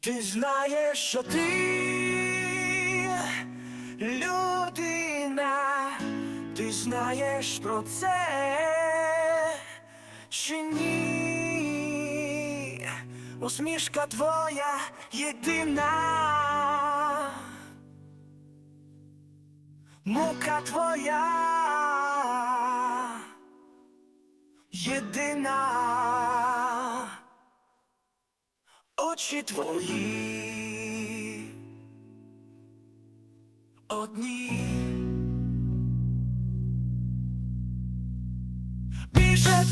Ти знаєш, що ти людина, ти знаєш про це чи ні? Усмішка твоя єдина, мука твоя єдина. очі твої одні. Більше